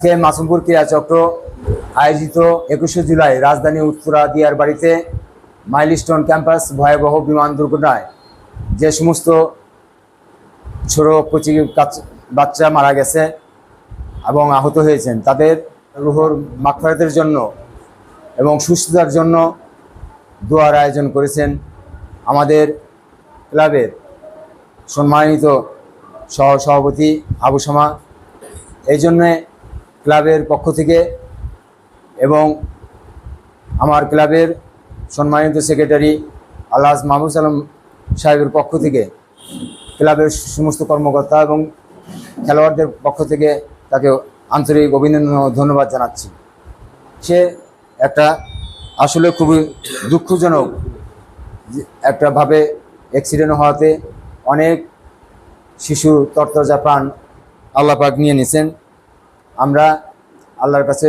কে মাসুমপুর ক্রীড়া চক্র আয়োজিত একুশে জুলাই রাজধানী উত্তরা দিয়ার বাড়িতে মাইলস্টোন ক্যাম্পাস ভয়াবহ বিমান দুর্ঘটনায় যে সমস্ত ছোট কচি, বাচ্চা মারা গেছে এবং আহত হয়েছেন, তাদের রুহর মাগফিরাতের জন্য এবং সুস্থতার জন্য দোয়ার আয়োজন করেছেন আমাদের ক্লাবের সম্মানিত সহ সভাপতি আবু সামা এই জন্যে ক্লাবের পক্ষ থেকে এবং আমার ক্লাবের সম্মানিত সেক্রেটারি আলহাজ মাহবুব আলম সাহেবের পক্ষ থেকে ক্লাবের সমস্ত কর্মকর্তা এবং খেলোয়াড়দের পক্ষ থেকে তাকে আন্তরিক অভিনন্দন ও ধন্যবাদ জানাচ্ছি। সে একটা আসলে খুবই দুঃখজনক যে একটা ভাবে অ্যাক্সিডেন্ট হওয়াতে অনেক শিশু তরতাজা প্রাণ আল্লাহ পাক নিয়ে নিয়েছেন। আমরা আল্লাহর কাছে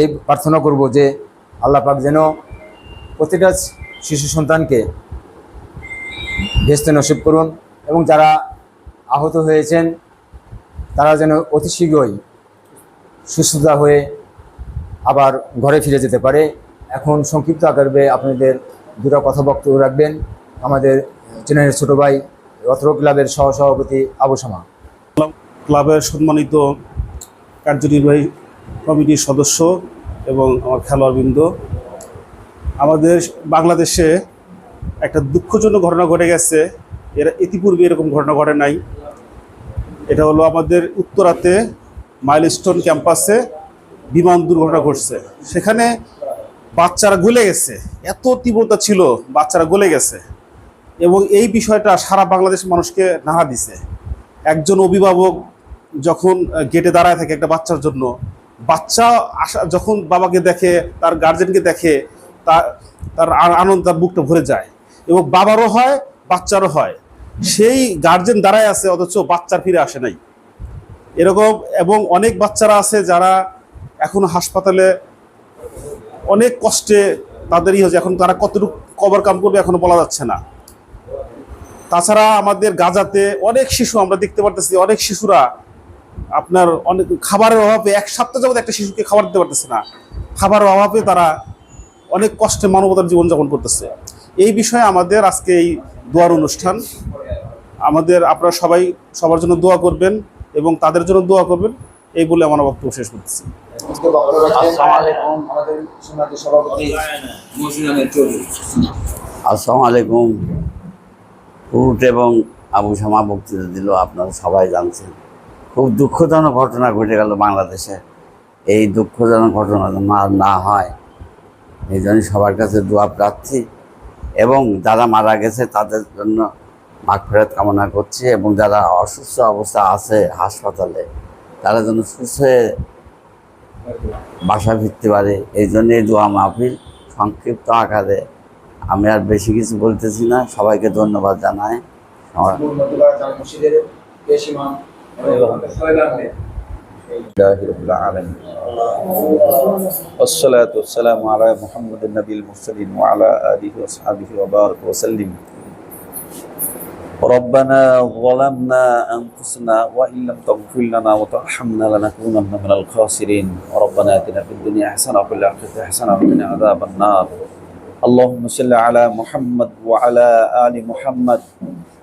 এই প্রার্থনা করব যে আল্লাহ পাক যেন প্রতিটা শিশু সন্তানকে ভেস্তে নসিব করুন এবং যারা আহত হয়েছেন, তারা যেন অতি শীঘ্রই সুস্থতা হয়ে আবার ঘরে ফিরে যেতে পারে। এখন সংক্ষিপ্ত আকারে আপনাদের দুটো কথা বক্তব্য রাখবেন। আমাদের চেন্নাইয়ের ছোট ভাই অত্র ক্লাবের সহ সভাপতি আবু সামা। ক্লাবের সম্মানিত কার্যনির্বাহী কমিটির সদস্য এবং আমার খেলোয়াড়বৃন্দ। আমাদের বাংলাদেশে একটা দুঃখজনক ঘটনা ঘটে গেছে। এরা ইতিপূর্বে এরকম ঘটনা ঘটে নাই। এটা হলো আমাদের উত্তরাতে মাইলস্টোন ক্যাম্পাসে বিমান দুর্ঘটনা ঘটছে। সেখানে বাচ্চারা গলে গেছে। এত তীব্রতা ছিল, বাচ্চারা গলে গেছে। এবং এই বিষয়টা সারা বাংলাদেশ মানুষকে নাড়া দিছে। একজন অভিভাবক যখন গেটে দাঁড়ায় থাকে একটা বাচ্চার জন্য, বাচ্চা আসা, যখন বাবাকে দেখে, তার গার্জেনকে দেখে, তার তার আনন্দ, তার বুকটা ভরে যায়। এবং বাবারও হয়, বাচ্চারও হয়। সেই গার্জেন দাঁড়ায় আছে, অথচ বাচ্চার ফিরে আসে নাই। এরকম, এবং অনেক বাচ্চারা আছে যারা এখন হাসপাতালে অনেক কষ্টে তাদেরই হচ্ছে এখন তারা কতটুকু কভার কাম করবে এখনও বলা যাচ্ছে না। তাছাড়া আমাদের গাজাতে অনেক শিশু আমরা দেখতে পারতেছি, অনেক শিশুরা আপনার অনেক খাবারের অভাবে এক সপ্তাহ যাবত একটা শিশুকে খাবার দিতে পারতেছে না। খাবারের অভাবে তারা অনেক কষ্টে মানবতার জীবনযাপন করতেছে। এই বিষয়ে আমাদের আজকে এই দোয়ার অনুষ্ঠান। আমাদের আপনারা সবাই সবার জন্য দোয়া করবেন এবং তাদের জন্য দোয়া করবেন। এই বলে আমার বক্তব্য শেষ করতেছি। আসসালামু আলাইকুম। এবং আবু শামা বক্তৃতা দিল, আপনারা সবাই জানছেন। খুব দুঃখজনক ঘটনা ঘটে গেল বাংলাদেশে। এই দুঃখজনক ঘটনা যেন না হয়, এই জন্য সবার কাছে দোয়া প্রার্থী এবং যারা মারা গেছে তাদের জন্য মাগফেরত কামনা করছি এবং যারা অসুস্থ অবস্থা আছে হাসপাতালে, তারা যেন সুস্থ হয়ে বাসা ফিরতে পারে। এই জন্য এই দোয়া মাহফিল সংক্ষিপ্ত আকারে। আমি আর বেশি কিছু বলতেছি না, সবাইকে ধন্যবাদ জানাই। আমার والصلاة والسلام على محمد النبي المرسلين وعلى آله وصحبه وبارك وسلم. ربنا ظلمنا أنفسنا وإن لم تغفر لنا وترحمنا لنكونن من الخاسرين. ربنا آتنا في الدنيا حسنة وفي الآخرة حسنة وقنا عذاب النار. اللهم صل على محمد وعلى آل محمد.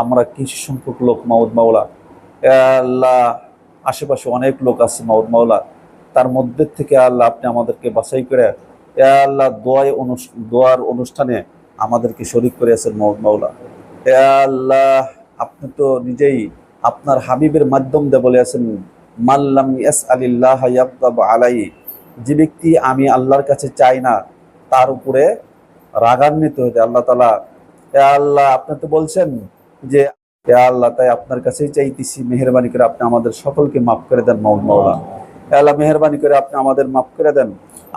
আমরা কিছু সংখ্যক লোক, মাউদ মাওলা। আল্লাহ, আশেপাশে অনেক লোক আছে মাউদ মাওলা। তার মধ্যে থেকে আল্লাহ আপনি আমাদেরকে বাছাই করে, এ আল্লাহ দোয়ায় দোয়ার অনুষ্ঠানে আমাদেরকে শরিক করে আছেন মাউদ মাওলা। এ আল্লাহ, আপনি তো নিজেই আপনার হাবিবের মাধ্যম দিয়ে বলে আছেন মাল্লাম ইয়াস আলিল্লাহ আলাই যে ব্যক্তি আমি আল্লাহর কাছে চাই না, তার উপরে রাগান্বিত হতে আল্লাহ তালা এ আল্লাহ, আপনি তো বলছেন যে আল্লাহ তাই আপনার কাছেই চাইতেছি। মেহরবানি করে আপনি আমাদের সকলকে মাফ করে দেন মাওলা। আল্লাহ মেহরবানি করে আপনি আমাদের মাফ করে দেন।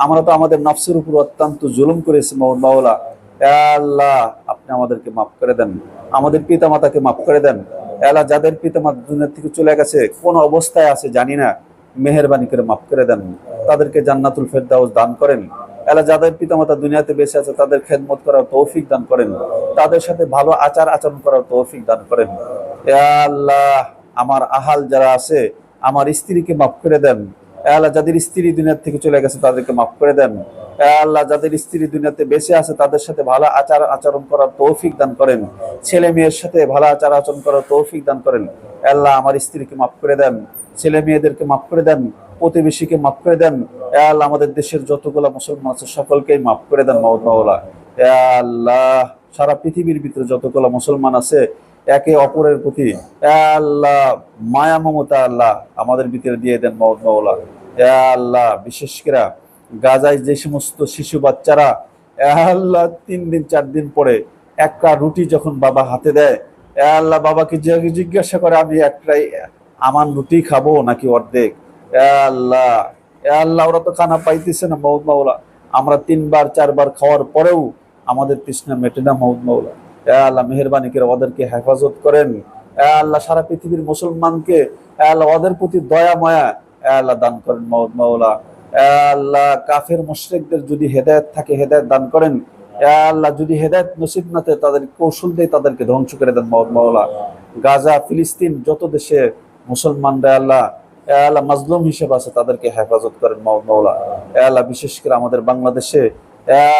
আমরা তো আমাদের নফসের উপর অত্যন্ত জুলুম করেছি মাওলা। আল্লাহ আপনি আমাদেরকে মাফ করে দেন। আমাদের পিতা মাতাকে মাফ করে দেন। আল্লাহ যাদের পিতা মাতা দুনিয়া থেকে চলে গেছে কোন অবস্থায় আছে জানি না। মেহরবানি করে মাফ করে দেন। তাদেরকে জান্নাতুল ফেরদাউস দান করেন। এলা যাদের পিতামাতা দুনিয়াতে বেঁচে আছে, তাদের খেদমত করার তৌফিক দান করেন। তাদের সাথে ভালো আচার আচরণ করার তৌফিক দান করেন। আল্লাহ, আমার আহাল যারা আছে, আমার স্ত্রীকে মাফ করে দেন। আল্লাহ যাদের স্ত্রী দুনিয়ার থেকে চলে গেছে তাদেরকে মাফ করে দেন। আল্লাহ যাদের স্ত্রী দুনিয়াতে বেঁচে আছে তাদের সাথে ভালো আচার আচরণ করার তৌফিক দান করেন। ছেলে মেয়ের সাথে ভালো আচার আচরণ করার তৌফিক দান করেন। আল্লাহ আমার স্ত্রীকে মাফ করে দেন, ছেলে মেয়েদেরকে মাফ করে দেন, প্রতিবেশীকে মাফ করে দেন। আল্লাহ আমাদের দেশের যতগুলো মুসলমান আছে সকলকেই মাফ করে দেন এ আল্লাহ সারা পৃথিবীর ভিতরে যতগুলো মুসলমান আছে একে অপরের প্রতি আল্লাহ, মায়া, মমতা আল্লাহ আমাদের ভিতরে দিয়ে দেন এ আল্লাহ, বিশেষ করে গাজায় যে সমস্ত শিশু বাচ্চারা আল্লাহ, তিন দিন, চার দিন পরে একটা রুটি যখন বাবা হাতে দেয় আল্লাহ বাবাকে যে- জিজ্ঞাসা করে, আমি একটাই, আমার রুটি খাব নাকি অর্ধেক? আল্লাহ আল্লাহ, ওরা তো খানা পাইতেছে না মৌদ মাওলা। আমরা তিনবার, চারবার খাওয়ার পরেও আমাদের তৃষ্ণা মেটে না মৌদ মাওলা। আল্লাহ মেহরবানি করে ওদেরকে হেফাজত করেন। আল্লাহ সারা পৃথিবীর মুসলমানকে আল্লাহ ওদের প্রতি দয়া, মায়া আল্লাহ দান করেন মৌদ মাওলা। আল্লাহ কাফের মুশরিকদের যদি হেদায়ত থাকে, হেদায়েত দান করেন। আল্লাহ যদি হেদায়েত নসিব না থাকে তাদের কৌশল দিয়ে তাদেরকে ধ্বংস করে দেন মৌদ মাওলা। গাজা, ফিলিস্তিন যত দেশে মুসলমানরা আল্লাহ আল্লাহ মাজলুম হিসেবে আছে, তাদেরকে হেফাজত করেন মাও- মাওলা। আল্লাহ বিশেষ করে আমাদের বাংলাদেশে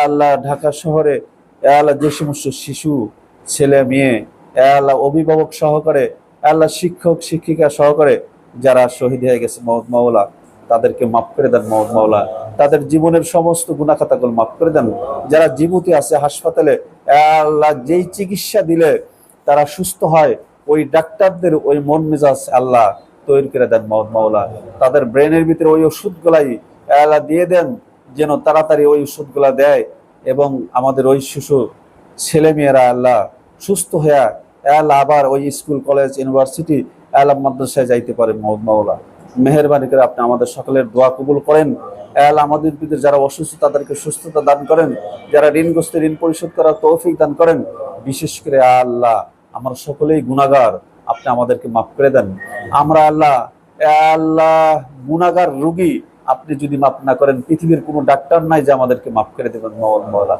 আল্লাহ ঢাকা শহরে আল্লাহ যে সমস্ত শিশু, ছেলে, মেয়ে, আল্লাহ অভিভাবক সহকারে, আল্লাহ শিক্ষক, শিক্ষিকা সহকারে যারা শহীদ হয়ে গেছে মহম্মদ মাওলা, তাদেরকে মাফ করে দেন মহম্মদ মাওলা। তাদের জীবনের সমস্ত গুণাখাতাগুলো মাফ করে দেন। যারা জীবতি আছে হাসপাতালে, আল্লাহ যেই চিকিৎসা দিলে তারা সুস্থ হয়, ওই ডাক্তারদের ওই মন মেজাজ আল্লাহ তৈরি করে দেন মহম্মদ মাওলা। তাদের ব্রেনের ভিতরে ওই ওষুধগুলাই আল্লাহ দিয়ে দেন, যেন তাড়াতাড়ি ওই ওষুধগুলা দেয়। এবং আমাদের ওই শিশু ছেলে মেয়েরা আল্লাহ সুস্থ হয়ে আল্লাহ আবার ওই স্কুল, কলেজ, ইউনিভার্সিটি আল্লাহ মাদ্রাসায় যাইতে পারে মাওলা। মেহরবানি করে আপনি আমাদের সকলের দোয়া কবুল করেন। আল্লাহ আমাদের ভিতরে যারা অসুস্থ, তাদেরকে সুস্থতা দান করেন। যারা ঋণগ্রস্ত, ঋণ পরিশোধ করার তৌফিক দান করেন। বিশেষ করে আল্লাহ, আমরা সকলেই গুণাগার আপনি আমাদেরকে মাফ করে দেন। আমরা আল্লাহ আল্লাহ গুণাগার রুগী আপনি যদি মাফ না করেন, পৃথিবীর কোনো ডাক্তার নাই যে আমাদেরকে মাফ করে দেবেন মোহাম্মদ মৌলা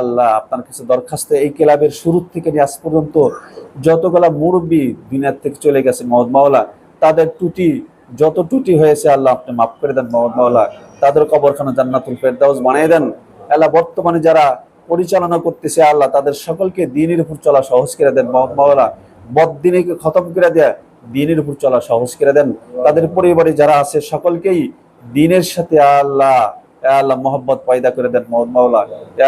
আল্লাহ, আপনার কাছে দরখাস্ত এই ক্লাবের শুরু থেকে নিয়ে আজ পর্যন্ত যতগুলা মুরব্বী দুনিয়ার থেকে চলে গেছে মোহাম্মদ মাওলা তাদের টুটি, যত টুটি হয়েছে, আল্লাহ আপনি মাফ করে দেন মোহাম্মদ মাওলা তাদের কবরখানা জান্নাতুল ফেরদাউস বানিয়ে দেন। আল্লাহ, বর্তমানে যারা পরিচালনা করতেছে, আল্লাহ তাদের সকলকে দিনের উপর চলা সহজ করে দেন মোহাম্মদ মাওলা বদিনীকে খতম করে দেয় দিনের উপর চলা সহজ করে দেন। তাদের পরিবারে যারা আছে, সকলকেই দিনের সাথে আল্লাহ আল্লাহ মোহাম্মত পয়দা করে দেন মোহাম্মদ মাওলা।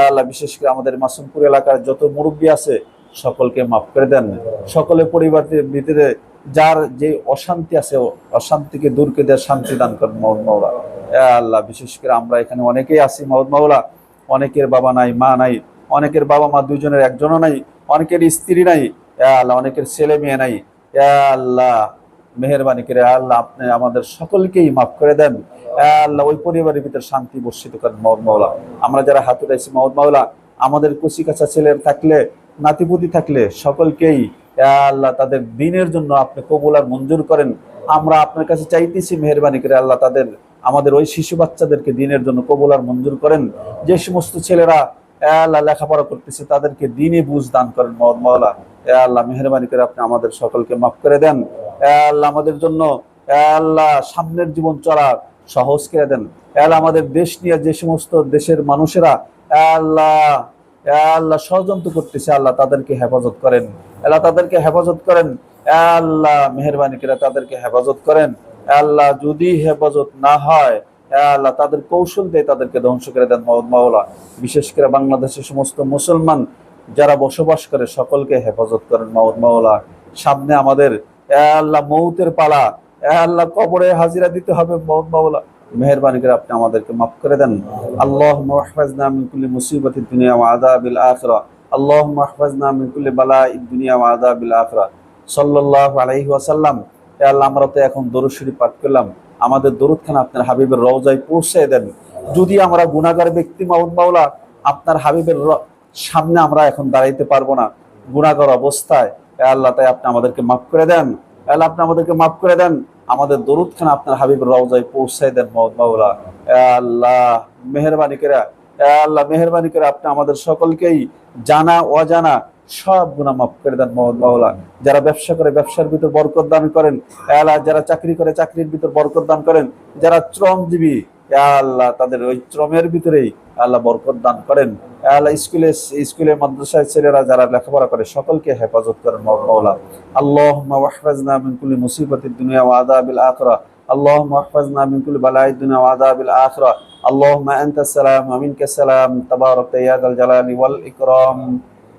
আল্লাহ বিশেষ করে আমাদের মাসুমপুর এলাকার যত মুরব্বী আছে, সকলকে মাফ করে দেন। সকলের পরিবারের ভিতরে যার যে অশান্তি আছে, অশান্তিকে দূর করে দেওয়ার শান্তি দান করেন মোহাম্মদ মাওলা। আল্লাহ বিশেষ করে আমরা এখানে অনেকেই আছি, মোহাম্মদ অনেকের বাবা নাই, মা নাই, অনেকের বাবা মা দুজনের একজনও নাই, অনেকের স্ত্রী নাই আল্লাহ অনেকের ছেলে মেয়ে নাই। আল্লাহ মেহরবানি করে আল্লাহ আপনি আমাদের সকলকেই মাফ করে দেন। আল্লাহ ওই পরিবারের ভিতরে শান্তি বর্ষিত করেন মহম্মদ মাওলা। আমরা যারা হাতে রয়েছি মহম্মদ মাওলা, আমাদের কুচি কাছা ছেলের থাকলে, নাতিপুতি থাকলে সকলকেই, আল্লাহ তাদের দিনের জন্য আপনি কবুল আর মঞ্জুর করেন। আমরা আপনার কাছে চাইতেছি মেহরবানি করে আল্লাহ তাদের, আমাদের ওই শিশু বাচ্চাদেরকে দিনের জন্য কবুল আর মঞ্জুর করেন। যে সমস্ত ছেলেরা, আল্লাহ লেখাপড়া করতেছে, তাদেরকে দিনে বুঝ দান করেন মহম্মদ মাওলা। আল্লাহ মেহরবানি করে আপনি আমাদের সকলকে মাফ করে দেন। আল্লাহ আমাদের জন্য, আল্লাহ সামনের জীবন চলার সহজ করে দেন। আল্লাহ আমাদের দেশ নিয়ে যে সমস্ত দেশের মানুষেরা, আল্লাহ আল্লাহ ষড়যন্ত্র করতেছে, আল্লাহ তাদেরকে হেফাজত করেন। আল্লাহ তাদেরকে হেফাজত করেন, আল্লাহ মেহরবানি করে তাদেরকে হেফাজত করেন। আল্লাহ যদি হেফাজত না হয়, আল্লাহ তাদের কৌশল দিয়ে তাদেরকে ধ্বংস করে দেন মাওলা। বিশেষ করে বাংলাদেশের সমস্ত মুসলমান যারা বসবাস করে, সকলকে হেফাজত করেন মাওলা। সামনে আমাদের আল্লাহ মৌতের পালা আল্লাহ কবরে হাজিরা দিতে হবে মাহমুদ মাওলা। মেহরবানি করে আপনি আমাদেরকে মাফ করে দেন। আল্লাহ মাহফাজনা মিন কুল্লি আল্লাহ মাহফাজনা মিন কুল্লি বালাই দুনিয়া ওয়া আল্লাহ আমরা তো এখন দরুদ পাঠ করলাম। আমাদের দরুদ খান আপনার হাবিবের রওজায় পৌঁছে দেন। যদি আমরা গুণাগার ব্যক্তি মাহমুদ মাওলা, আপনার হাবিবের সামনে আমরা এখন দাঁড়াইতে পারব না। গুণাগার অবস্থায় আল্লাহ, তাই আপনি আমাদেরকে মাফ করে দেন। আল্লাহ, আপনি আমাদেরকে মাফ করে দেন। আমাদের দরুদ খান আপনার হাবিব রওজায় পৌঁছে দেন এ আল্লাহ, মেহরবানি করে আল্লাহ, মেহরবানি করে আপনি আমাদের সকলকেই জানা, অজানা সব গুণা মাফ করে দেন মাওলা। যারা ব্যবসা করে, ব্যবসার ভিতর বরকত দান করেন আল্লাহ, যারা চাকরি করে, চাকরির ভিতর বরকত দান করেন, যারা শ্রমজীবী আল্লাহ তাদের ওই শ্রমের ভিতরেই আল্লাহ বরকত দান করেন এ আল্লাহ স্কুলে স্কুলে মাদ্রাসায় ছেলেরা যারা লেখাপড়া করে সকলকে হেফাজত করেন মোহাম্মদ মাওলা আল্লাহ ওয়াহফাজনা মিন কুল্লি মুসিবাতিদ দুনিয়া ওয়া আযাবিল আখিরা اللهم احفظنا من كل بلاء الدنيا وعذاب الآخرة اللهم أنت السلام ومنك السلام تبارك يا ذا الجلال والإكرام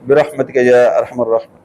برحمتك يا أرحم الراحمين